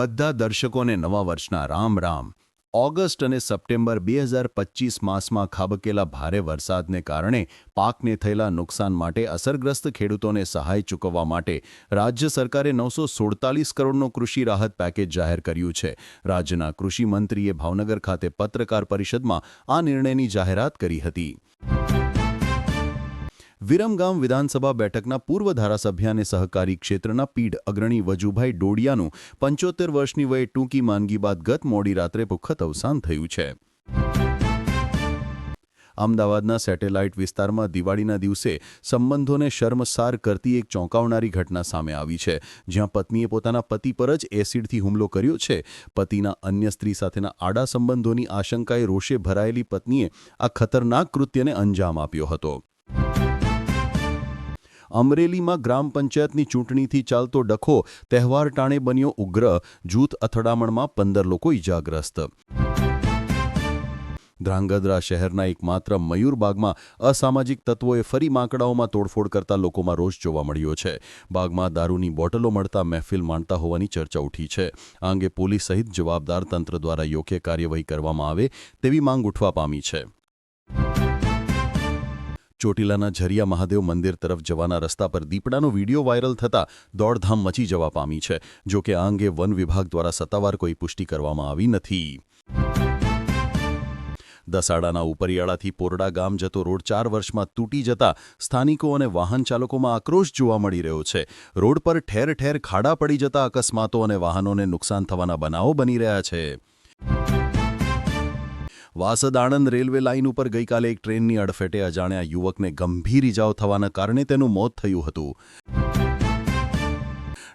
બધા દર્શકોને નવા વર્ષના રામ રામ. ઓગસ્ટ અને સપ્ટેમ્બર બે હજાર પચીસ માસમાં ખાબકેલા ભારે વરસાદને કારણે પાકને થયેલા નુકસાન માટે અસરગ્રસ્ત ખેડૂતોને સહાય ચૂકવવા માટે રાજ્ય સરકારે નવસો સુડતાલીસ કરોડનો કૃષિ રાહત પેકેજ જાહેર કર્યું છે. રાજ્યના કૃષિ મંત્રીએ ભાવનગર ખાતે પત્રકાર પરિષદમાં આ નિર્ણયની જાહેરાત કરી હતી. વિરમગામ વિધાનસભા બેઠકના પૂર્વ ધારાસભ્ય અને સહકારી ક્ષેત્રના પીઢ અગ્રણી વજુભાઈ ડોડિયાનું પંચોતેર વર્ષની વયે ટૂંકી માંદગી બાદ ગત મોડી રાત્રે પુખ્ખત અવસાન થયું છે. અમદાવાદના સેટેલાઇટ વિસ્તારમાં દિવાળીના દિવસે સંબંધોને શર્મસાર કરતી એક ચોંકાવનારી ઘટના સામે આવી છે. જ્યાં પત્નીએ પોતાના પતિ પર જ એસિડથી હુમલો કર્યો છે. પતિના અન્ય સ્ત્રી સાથેના આડા સંબંધોની આશંકાએ રોષે ભરાયેલી પત્નીએ આ ખતરનાક કૃત્યને અંજામ આપ્યો હતો. અમરેલીમાં ગ્રામ પંચાયતની ચૂંટણીથી ચાલતો ડખો તહેવાર ટાણે બન્યો ઉગ્ર. જૂથ અથડામણમાં પંદર લોકો ઇજાગ્રસ્ત ધ્રાંગધ્રા શહેરના એકમાત્ર મયુરબાગમાં અસામાજિક તત્વોએ ફરી માંકડાઓમાં તોડફોડ કરતા લોકોમાં રોષ જોવા મળ્યો છે. બાગમાં દારૂની બોટલો મળતા મહેફિલ માણતા હોવાની ચર્ચા ઉઠી છે. આ અંગે પોલીસ સહિત જવાબદાર તંત્ર દ્વારા યોગ્ય કાર્યવાહી કરવામાં આવે તેવી માંગ ઉઠવા પામી છે. ચોટીલાના ઝરિયા મહાદેવ મંદિર તરફ જવાના રસ્તા પર દીપડાનો વીડિયો વાયરલ થતાં દોડધામ મચી જવા પામી છે, જો કે આ અંગે વન વિભાગ દ્વારા સત્તાવાર કોઈ પુષ્ટિ કરવામાં આવી નથી. દસાડાના ઉપરિયાળાથી પોરડા ગામ જતો રોડ ચાર વર્ષમાં તૂટી જતા સ્થાનિકો અને વાહન ચાલકોમાં આક્રોશ જોવા મળી રહ્યો છે. રોડ પર ઠેર ઠેર ખાડા પડી જતા અકસ્માતો અને વાહનોને નુકસાન થવાના બનાવો બની રહ્યા છે. વાસદ આણંદ રેલવે લાઇન ઉપર ગઈકાલે એક ટ્રેનની અડફેટે અજાણ્યા યુવકને ગંભીર ઇજાઓ થવાના કારણે તેનું મોત થયું હતું.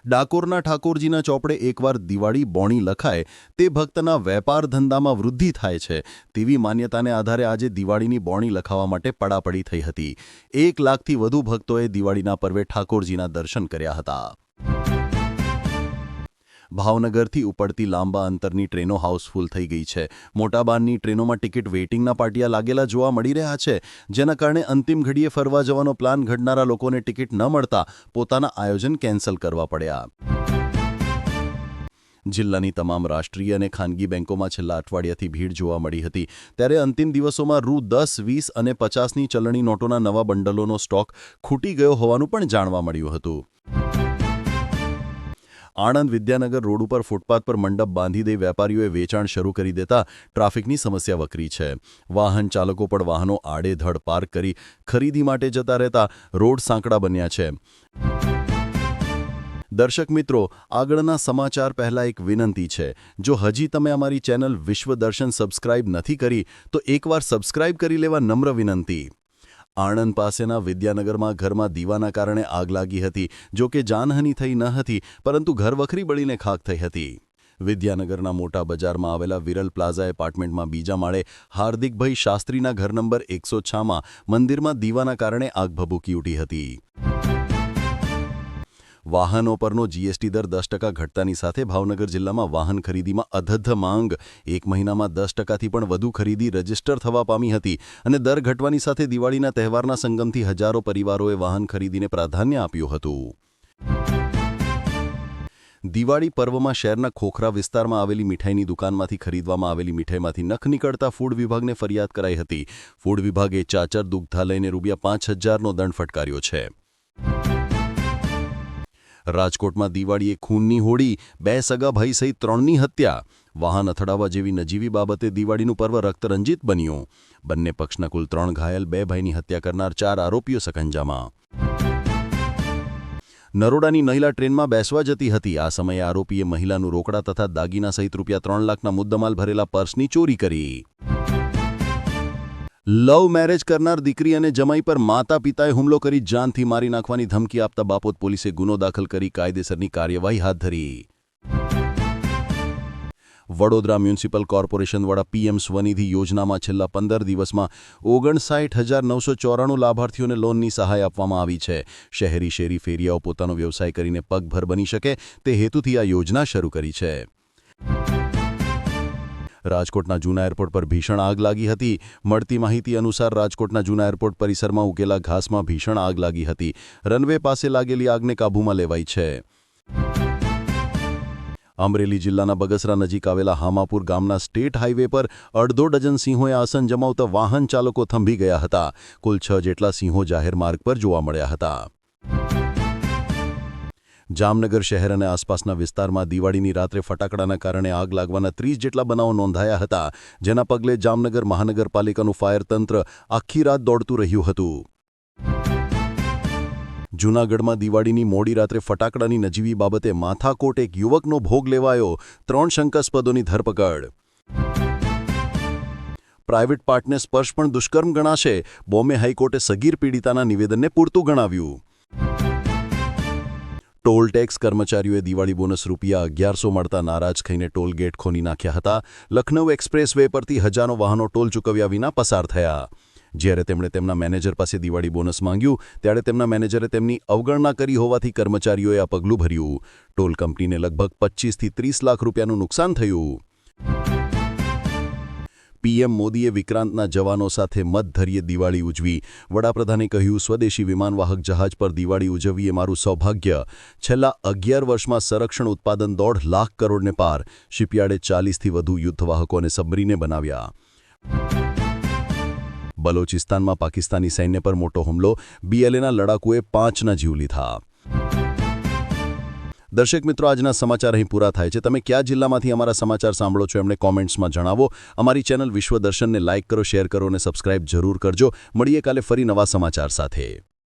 ડાકોરના ઠાકોરજીના ચોપડે એકવાર દિવાળી બોણી લખાય, તે ભક્તના વેપાર ધંધામાં વૃદ્ધિ થાય છે. તેવી માન્યતાને આધારે આજે દિવાળીની બોણી લખાવવા માટે પડાપડી થઈ હતી. એક લાખથી વધુ ભક્તોએ દિવાળીના પર્વે ઠાકોરજીના દર્શન કર્યા હતા. ભાવનગરથી ઉપડતી લાંબા અંતરની ટ્રેનો હાઉસફુલ થઈ ગઈ છે. મોટાબાનની ટ્રેનોમાં ટિકિટ વેઇટિંગના પાટિયા લાગેલા જોવા મળી રહ્યા છે. જેના કારણે અંતિમ ઘડીએ ફરવા જવાનો પ્લાન ઘડનારા લોકોને ટિકિટ ન મળતા પોતાના આયોજન કેન્સલ કરવા પડ્યા. જિલ્લાની તમામ રાષ્ટ્રીય અને ખાનગી બેંકોમાં છેલ્લા અઠવાડિયાથી ભીડ જોવા મળી હતી. ત્યારે અંતિમ દિવસોમાં રૂ દસ, વીસ અને પચાસની ચલણી નોટોના નવા બંડલોનો સ્ટોક ખૂટી ગયો હોવાનું પણ જાણવા મળ્યું હતું. આણંદ વિદ્યાનગર રોડ ઉપર ફૂટપાથ પર મંડપ બાંધી દઈ વેપારીઓએ વેચાણ શરૂ કરી દેતા ટ્રાફિકની સમસ્યા વકરી છે. વાહન ચાલકો પણ વાહનો આડેધડ પાર્ક કરી ખરીદી માટે જતા રહેતા રોડ સાંકડા બન્યા છે. દર્શક મિત્રો, આગળના સમાચાર પહેલા એક વિનંતી છે. જો હજી તમે અમારી ચેનલ વિશ્વ દર્શન સબસ્ક્રાઇબ નથી કરી, તો એકવાર સબસ્ક્રાઇબ કરી લેવા નમ્ર વિનંતી. આણંદ પાસેના વિદ્યાનગરમાં ઘરમાં દીવાના કારણે આગ લાગી હતી, જો કે જાનહાનિ થઈ ન હતી, પરંતુ ઘર વખરી બળીને ખાક થઈ હતી. વિદ્યાનગરના મોટા બજારમાં આવેલા વિરલ પ્લાઝા એપાર્ટમેન્ટમાં બીજા માળે હાર્દિકભાઈ શાસ્ત્રીના ઘર નંબર એકસો છમાં મંદિરમાં દીવાના કારણે આગ ભભૂકી ઉઠી હતી. વાહનો પરનો જીએસટી દર દસ ટકા ઘટતાની સાથે ભાવનગર જિલ્લામાં વાહન ખરીદીમાં અધધ માંગ. એક મહિનામાં દસ ટકાથી પણ વધુ ખરીદી રજિસ્ટર થવા પામી હતી અને દર ઘટવાની સાથે દિવાળીના તહેવારના સંગમથી હજારો પરિવારોએ વાહન ખરીદીને પ્રાધાન્ય આપ્યું હતું. દિવાળી પર્વમાં શહેરના ખોખરા વિસ્તારમાં આવેલી મીઠાઈની દુકાનમાંથી ખરીદવામાં આવેલી મીઠાઈમાંથી નખ નીકળતા ફૂડ વિભાગને ફરિયાદ કરાઈ હતી. ફૂડ વિભાગે ચાચર દુગ્ધાલયને રૂપિયા પાંચ હજારનો દંડ ફટકાર્યો છે. રાજકોટમાં દિવાળીએ ખૂનની હોડી, બે સગા ભાઈ સહિત ત્રણની હત્યા. વાહન અથડાવા જેવી નજીવી બાબતે દિવાળીનું પર્વ રક્તરંજિત બન્યું. બંને પક્ષના કુલ ત્રણ ઘાયલ, બે ભાઈની હત્યા કરનાર ચાર આરોપીઓ સકંજામાં નરોડાની મહિલા ટ્રેનમાં બેસવા જતી હતી. આ સમયે આરોપીએ મહિલાનું રોકડા તથા દાગીના સહિત રૂપિયા ત્રણ લાખના મુદ્દમાલ ભરેલા પર્સની ચોરી કરી. લવ મેરેજ કરનાર દીકરી અને જમાઈ પર માતા પિતાએ હુમલો કરી જાનથી મારી નાખવાની ધમકી આપતા બાપોત પોલીસે ગુનો દાખલ કરી કાયદેસરની કાર્યવાહી હાથ ધરી. વડોદરા મ્યુનિસિપલ કોર્પોરેશન વડા પીએમ સ્વનિધિ યોજનામાં છેલ્લા પંદર દિવસમાં ઓગણસાઠ હજાર નવસો ચોરાણું લાભાર્થીઓને લોનની સહાય આપવામાં આવી છે. શહેરી શેરી ફેરિયાઓ પોતાનો વ્યવસાય કરીને પગભર બની શકે તે હેતુથી આ યોજના શરૂ કરી છે. રાજકોટના જૂના એરપોર્ટ પર ભીષણ આગ લાગી હતી. મળતી માહિતી અનુસાર રાજકોટના જૂના એરપોર્ટ પરિસરમાં ઉકેલા ઘાસમાં ભીષણ આગ લાગી હતી. રનવે પાસે લાગેલી આગને કાબૂમાં લેવાઈ છે. અમરેલી જિલ્લાના બગસરા નજીક આવેલા હામાપુર ગામના સ્ટેટ હાઈવે પર અડધો ડઝન સિંહોએ આસન જમાવતા વાહન ચાલકો થંભી ગયા હતા. કુલ છ જેટલા સિંહો જાહેર માર્ગ પર જોવા મળ્યા હતા. જામનગર શહેર અને આસપાસના વિસ્તારમાં દિવાળીની રાત્રે ફટાકડાના કારણે આગ લાગવાના ત્રીસ જેટલા બનાવો નોંધાયા હતા, જેના પગલે જામનગર મહાનગરપાલિકાનું ફાયર તંત્ર આખી રાત દોડતું રહ્યું હતું. જૂનાગઢમાં દિવાળીની મોડી રાત્રે ફટાકડાની નજીવી બાબતે માથાકોટ એક યુવકનો ભોગ લેવાયો ત્રણ શંકાસ્પદોની ધરપકડ. પ્રાઇવેટ પાર્ટને સ્પર્શ પણ દુષ્કર્મ ગણાશે, બોમ્બે હાઈકોર્ટે સગીર પીડિતાના નિવેદનને પૂરતું ગણાવ્યું. ટોલ ટેક્સ કર્મચારીઓએ દિવાળી બોનસ રૂપિયા અગિયારસો મળતા નારાજ થઈને ટોલ ગેટ ખોલી નાખ્યા હતા. લખનૌ એક્સપ્રેસ વે પરથી હજારો વાહનો ટોલ ચૂકવ્યા વિના પસાર થયા. જ્યારે તેમણે તેમના મેનેજર પાસે દિવાળી બોનસ માંગ્યું, ત્યારે તેમના મેનેજરે તેમની અવગણના કરી હોવાથી કર્મચારીઓએ આ પગલું ભર્યું. ટોલ કંપનીને લગભગ પચ્ચીસથી ત્રીસ લાખ રૂપિયાનું નુકસાન થયું. પીએમ મોદીએ વિક્રાંતના જવાનો સાથે મતધરીએ દિવાળી ઉજવી. વડાપ્રધાને કહ્યું, સ્વદેશી વિમાનવાહક જહાજ પર દિવાળી ઉજવવી એ મારું સૌભાગ્ય. છેલ્લા અગિયાર વર્ષમાં સંરક્ષણ ઉત્પાદન દોઢ લાખ કરોડને પાર. શિપયાર્ડે ચાલીસથી વધુ યુદ્ધવાહકોને સબમરીને બનાવ્યા. બલોચિસ્તાનમાં પાકિસ્તાની સૈન્ય પર મોટો હુમલો. બીએલએના લડાકુએ પાંચના જીવ લીધા. દર્શક મિત્રો, આજના સમાચાર અહીં પૂરા થાય છે. તમે કયા જિલ્લામાંથી અમારા સમાચાર સાંભળો છો, એમને કોમેન્ટ્સમાં જણાવો. અમારી ચેનલ વિશ્વદર્શનને લાઇક કરો, શેર કરો અને સબસ્ક્રાઇબ જરૂર કરજો. મળીએ કાલે ફરી નવા સમાચાર સાથે.